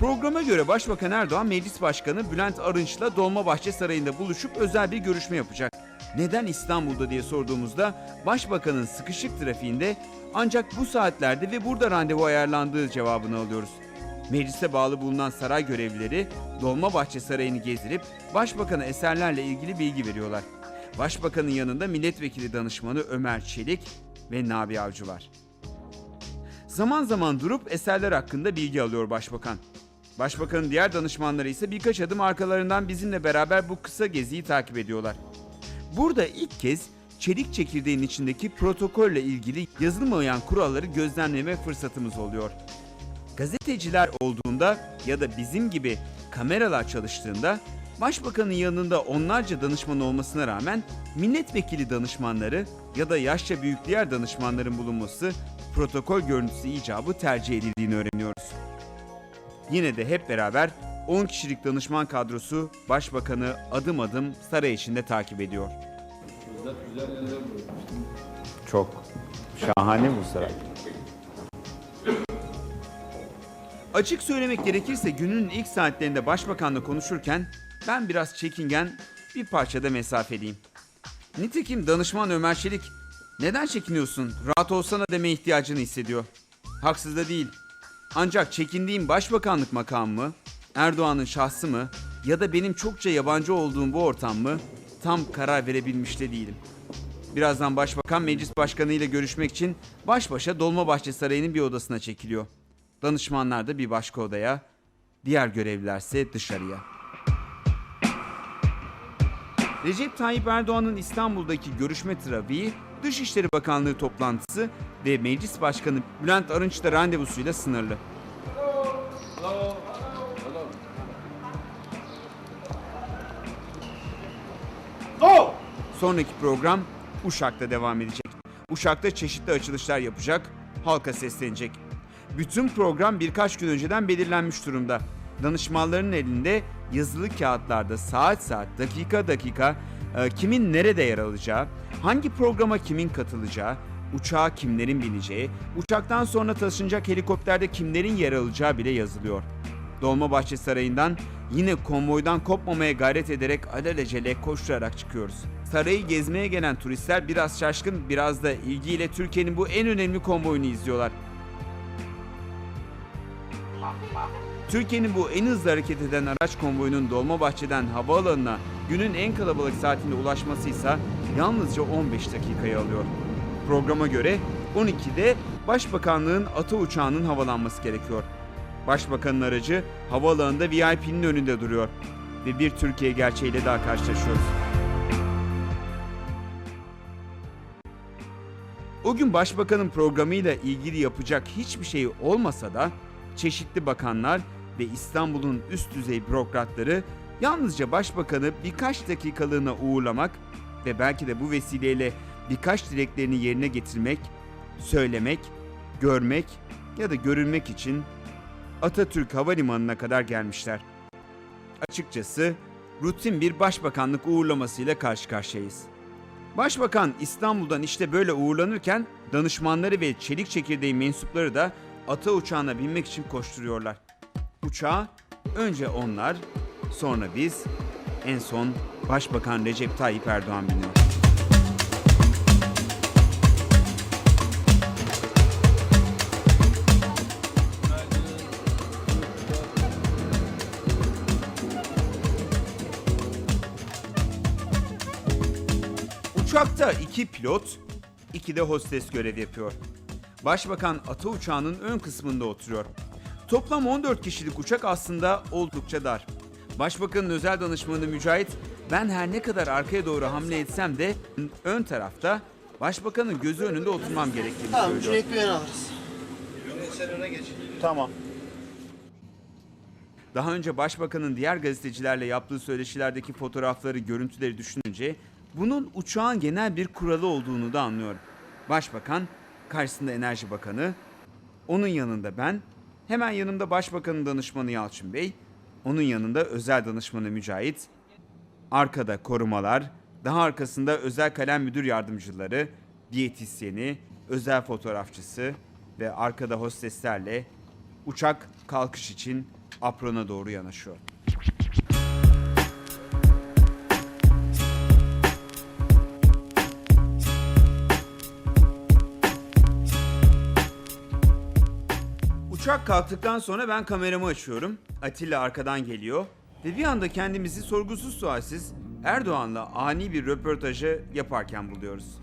Programa göre Başbakan Erdoğan Meclis Başkanı Bülent Arınç'la Dolmabahçe Sarayı'nda buluşup özel bir görüşme yapacak. Neden İstanbul'da diye sorduğumuzda Başbakanın sıkışık trafiğinde ancak bu saatlerde ve burada randevu ayarlandığı cevabını alıyoruz. Meclise bağlı bulunan saray görevlileri Dolmabahçe Sarayı'nı gezdirip Başbakan'a eserlerle ilgili bilgi veriyorlar. Başbakanın yanında milletvekili danışmanı Ömer Çelik ve Nabi Avcı var. Zaman zaman durup eserler hakkında bilgi alıyor Başbakan. Başbakanın diğer danışmanları ise birkaç adım arkalarından bizimle beraber bu kısa geziyi takip ediyorlar. Burada ilk kez çelik çekirdeğin içindeki protokolle ilgili yazılmayan kuralları gözlemleme fırsatımız oluyor. Gazeteciler olduğunda ya da bizim gibi kameralar çalıştığında Başbakanın yanında onlarca danışman olmasına rağmen milletvekili danışmanları ya da yaşça büyük diğer danışmanların bulunması protokol görüntüsü icabı tercih edildiğini öğreniyoruz. Yine de hep beraber 10 kişilik danışman kadrosu Başbakanı adım adım saray içinde takip ediyor. Çok şahane bu saray. Açık söylemek gerekirse günün ilk saatlerinde başbakanla konuşurken ben biraz çekingen bir parçada mesafeliyim. Nitekim danışman Ömer Çelik neden çekiniyorsun rahat olsana deme ihtiyacını hissediyor. Haksız da değil. Ancak çekindiğim başbakanlık makamı mı, Erdoğan'ın şahsı mı ya da benim çokça yabancı olduğum bu ortam mı tam karar verebilmiş de değilim. Birazdan başbakan meclis başkanı ile görüşmek için baş başa Dolmabahçe Sarayı'nın bir odasına çekiliyor. Danışmanlar da bir başka odaya, diğer görevlilerse dışarıya. Recep Tayyip Erdoğan'ın İstanbul'daki görüşme trafiği, Dışişleri Bakanlığı toplantısı ve Meclis Başkanı Bülent Arınç'la randevusuyla sınırlı. Sonraki program Uşak'ta devam edecek. Uşak'ta çeşitli açılışlar yapacak, halka seslenecek. Bütün program birkaç gün önceden belirlenmiş durumda. Danışmanların elinde yazılı kağıtlarda saat saat, dakika dakika kimin nerede yer alacağı, hangi programa kimin katılacağı, uçağa kimlerin bineceği, uçaktan sonra taşınacak helikopterde kimlerin yer alacağı bile yazılıyor. Dolmabahçe Sarayı'ndan yine konvoydan kopmamaya gayret ederek alelacele koşturarak çıkıyoruz. Sarayı gezmeye gelen turistler biraz şaşkın, biraz da ilgiyle Türkiye'nin bu en önemli konvoyunu izliyorlar. Türkiye'nin bu en hızlı hareket eden araç konvoyunun Dolmabahçe'den havaalanına günün en kalabalık saatinde ulaşması ise yalnızca 15 dakikayı alıyor. Programa göre 12'de Başbakanlığın ata uçağının havalanması gerekiyor. Başbakanın aracı havaalanında VIP'nin önünde duruyor ve bir Türkiye gerçeğiyle daha karşılaşıyoruz. O gün başbakanın programıyla ilgili yapacak hiçbir şey olmasa da çeşitli bakanlar ve İstanbul'un üst düzey bürokratları yalnızca başbakanı birkaç dakikalığına uğurlamak ve belki de bu vesileyle birkaç dileklerini yerine getirmek, söylemek, görmek ya da görülmek için Atatürk Havalimanı'na kadar gelmişler. Açıkçası rutin bir başbakanlık uğurlamasıyla karşı karşıyayız. Başbakan İstanbul'dan işte böyle uğurlanırken danışmanları ve çelik çekirdeği mensupları da ata uçağına binmek için koşturuyorlar. Uçağa önce onlar, sonra biz, en son Başbakan Recep Tayyip Erdoğan biniyor. Uçakta iki pilot, iki de hostes görev yapıyor. Başbakan ata uçağının ön kısmında oturuyor. Toplam 14 kişilik uçak aslında oldukça dar. Başbakanın özel danışmanı Mücahit, ben her ne kadar arkaya doğru hamle etsem de ön tarafta başbakanın gözü önünde oturmam gerektiğini Tamam, söylüyor. Cüneyt Bey'i alırız. Tamam. Daha önce başbakanın diğer gazetecilerle yaptığı söyleşilerdeki fotoğrafları, görüntüleri düşününce bunun uçağın genel bir kuralı olduğunu da anlıyorum. Başbakan, karşısında Enerji Bakanı, onun yanında ben, hemen yanımda Başbakanın danışmanı Yalçın Bey, onun yanında özel danışmanı Mücahit, arkada korumalar, daha arkasında özel kalem müdür yardımcıları, diyetisyeni, özel fotoğrafçısı ve arkada hosteslerle Uçak kalkış için aprona doğru yanaşıyor. Kalktıktan sonra ben kameramı açıyorum. Atilla arkadan geliyor. Ve bir anda kendimizi sorgusuz sualsiz Erdoğan'la ani bir röportajı yaparken buluyoruz.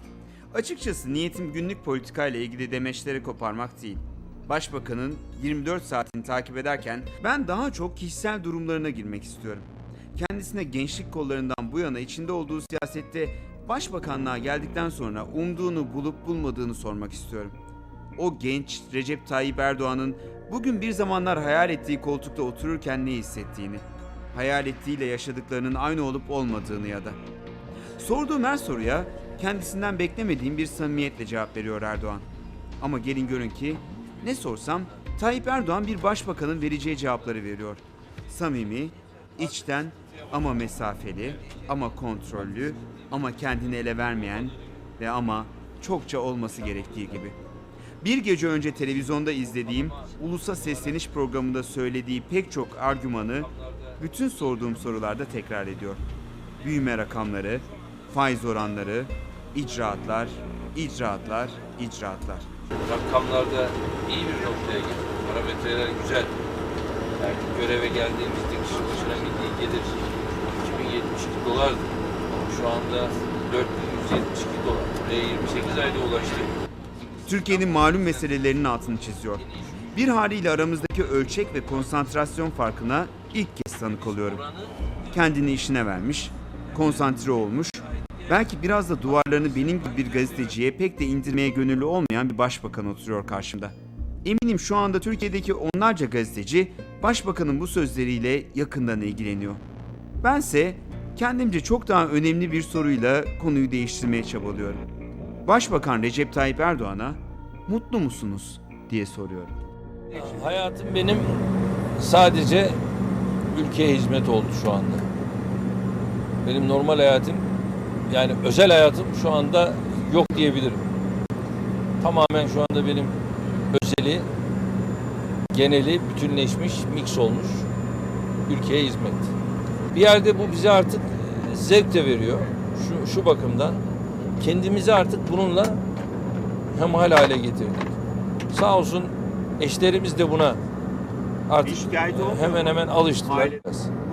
Açıkçası niyetim günlük politikayla ilgili demeçleri koparmak değil. Başbakanın 24 saatini takip ederken ben daha çok kişisel durumlarına girmek istiyorum. Kendisine gençlik kollarından bu yana içinde olduğu siyasette başbakanlığa geldikten sonra umduğunu bulup bulmadığını sormak istiyorum. O genç Recep Tayyip Erdoğan'ın bugün bir zamanlar hayal ettiği koltukta otururken ne hissettiğini, hayal ettiğiyle yaşadıklarının aynı olup olmadığını ya da. Sorduğum her soruya kendisinden beklemediğim bir samimiyetle cevap veriyor Erdoğan. Ama gelin görün ki ne sorsam Tayyip Erdoğan bir başbakanın vereceği cevapları veriyor. Samimi, içten ama mesafeli, ama kontrollü, ama kendini ele vermeyen ve ama çokça olması gerektiği gibi. Bir gece önce televizyonda izlediğim Ulusa Sesleniş programında söylediği pek çok argümanı bütün sorduğum sorularda tekrar ediyor. Büyüme rakamları, faiz oranları, icraatlar, icraatlar, icraatlar. rakamlarda iyi bir noktaya geldi. Parametreler güzel. Yani göreve geldiğimizde kişi başına milli gelir 2072 dolardı. Ama şu anda 4172 dolar. Buraya 28 ayda ulaştı. Türkiye'nin malum meselelerinin altını çiziyor. Bir haliyle aramızdaki ölçek ve konsantrasyon farkına ilk kez tanık oluyorum. Kendini işine vermiş, konsantre olmuş, belki biraz da duvarlarını benim gibi bir gazeteciye pek de indirmeye gönüllü olmayan bir başbakan oturuyor karşımda. Eminim şu anda Türkiye'deki onlarca gazeteci başbakanın bu sözleriyle yakından ilgileniyor. Bense kendimce çok daha önemli bir soruyla konuyu değiştirmeye çabalıyorum. Başbakan Recep Tayyip Erdoğan'a mutlu musunuz diye soruyorum. Hayatım benim sadece ülkeye hizmet oldu şu anda. Benim normal hayatım yani özel hayatım şu anda yok diyebilirim. Tamamen şu anda benim özeli, geneli bütünleşmiş, mix olmuş ülkeye hizmet. Bir yerde bu bize artık zevk de veriyor. Şu, şu bakımdan kendimizi artık bununla hemhal hale getirdik. Sağ olsun eşlerimiz de buna artık hemen hemen alıştılar. Aile-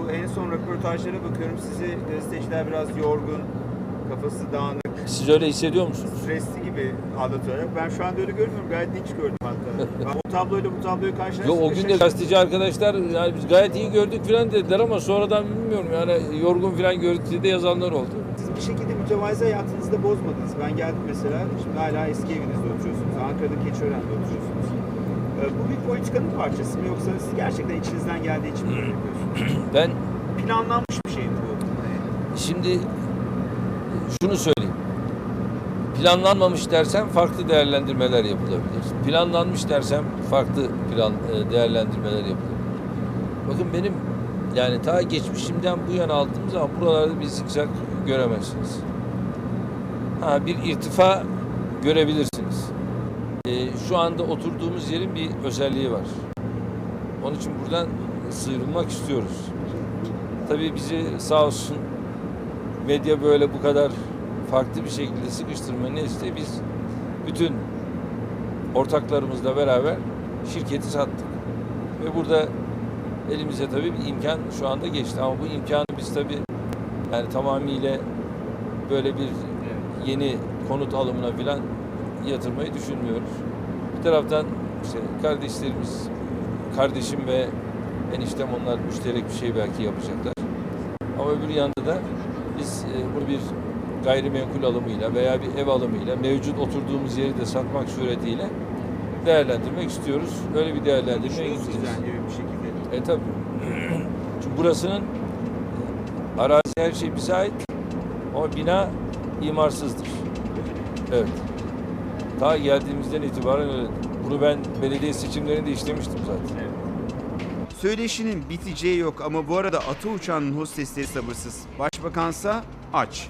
Bu en son röportajlara bakıyorum sizi gazeteciler biraz yorgun, kafası dağınık, Siz öyle hissediyor musunuz? stresli gibi anlatıyorlar. Ben şu anda öyle görmüyorum. Gayet dinç gördüm hatta. Ben o tabloyla bu tabloyu karşılaştırdım. Yo o gün de gazeteci arkadaşlar yani biz gayet iyi gördük filan dediler ama sonradan bilmiyorum yani yorgun filan gördük diye de yazanlar oldu. Bir şekilde mütevazi hayatınızı da bozmadınız. Ben geldim mesela, şimdi hala eski evinizde oturuyorsunuz. Ankara'da Keçiören'de oturuyorsunuz. Ee, Bu bir politikanın parçası mı yoksa siz gerçekten içinizden geldiği için mi böyle yapıyorsunuz? Ben Planlanmış bir şey mi bu? şimdi şunu söyleyeyim. Planlanmamış dersem farklı değerlendirmeler yapılabilir. Planlanmış dersem farklı plan e, değerlendirmeler yapılabilir. Bakın benim yani ta geçmişimden bu yana aldığım zaman buralarda bir zikzak göremezsiniz. Ha bir irtifa görebilirsiniz. E, şu anda oturduğumuz yerin bir özelliği var. Onun için buradan sıyrılmak istiyoruz. Tabii bizi sağ olsun medya böyle bu kadar farklı bir şekilde sıkıştırma neyse biz bütün ortaklarımızla beraber şirketi sattık. Ve burada elimize tabii bir imkan şu anda geçti. Ama bu imkanı biz tabii yani tamamıyla böyle bir yeni konut alımına falan yatırmayı düşünmüyoruz. Bir taraftan işte kardeşlerimiz, kardeşim ve eniştem onlar müşterek bir şey belki yapacaklar. Ama öbür yanda da biz e, bunu bir gayrimenkul alımıyla veya bir ev alımıyla mevcut oturduğumuz yeri de satmak suretiyle değerlendirmek istiyoruz. Öyle bir bir şekilde. E tabii. Çünkü burasının her şey bize ait ama bina imarsızdır. Evet. Ta geldiğimizden itibaren öyle. Bunu ben belediye seçimlerinde işlemiştim zaten. Söyleşinin biteceği yok ama bu arada atı uçağının hostesleri sabırsız. Başbakansa aç.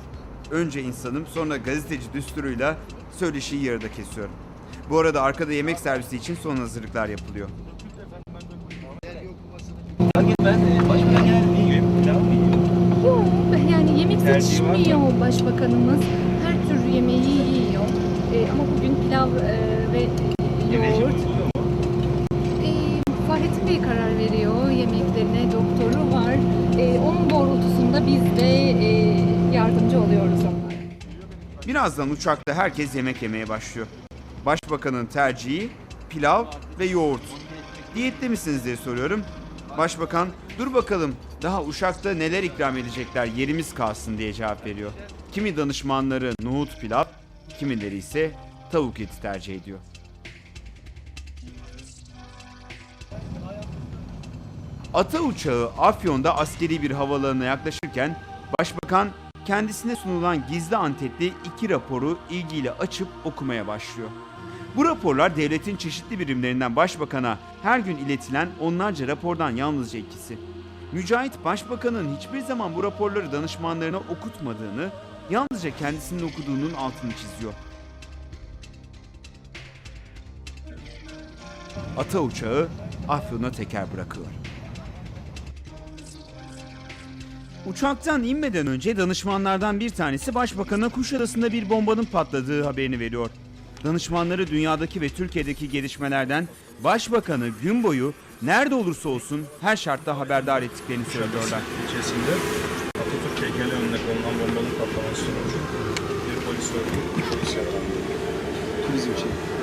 Önce insanım sonra gazeteci düsturuyla söyleşiyi yarıda kesiyorum. Bu arada arkada yemek servisi için son hazırlıklar yapılıyor. Hangi ben e, başbakan genelde ne yiyor? Pilav mı yiyor? Yok yani yemek Tercihi var mı? başbakanımız. Her tür yemeği yiyor. E, ama bugün pilav e, ve e, yoğurt. bozuluyor mu? E, Fahrettin Bey karar veriyor yemeklerine. Doktoru var. E, onun doğrultusunda biz de e, yardımcı oluyoruz onlara. Birazdan uçakta herkes yemek yemeye başlıyor. Başbakanın tercihi pilav ve yoğurt. Diyette misiniz diye soruyorum. Başbakan dur bakalım daha uçakta neler ikram edecekler yerimiz kalsın diye cevap veriyor. Kimi danışmanları nohut pilav, kimileri ise tavuk eti tercih ediyor. Ata uçağı Afyon'da askeri bir havalanına yaklaşırken Başbakan kendisine sunulan gizli antetli iki raporu ilgiyle açıp okumaya başlıyor. Bu raporlar devletin çeşitli birimlerinden başbakana her gün iletilen onlarca rapordan yalnızca ikisi. Mücahit başbakanın hiçbir zaman bu raporları danışmanlarına okutmadığını, yalnızca kendisinin okuduğunun altını çiziyor. Ata uçağı Afyon'a teker bırakıyor. Uçaktan inmeden önce danışmanlardan bir tanesi başbakana Kuşadası'nda bir bombanın patladığı haberini veriyor. Danışmanları dünyadaki ve Türkiye'deki gelişmelerden başbakanı gün boyu nerede olursa olsun her şartta haberdar ettiklerini söylüyorlar. ilçesinde Atatürk heykeli önüne konulan bombanın patlaması sonucu bir polis öldü, polis yaralandı. Turizm için.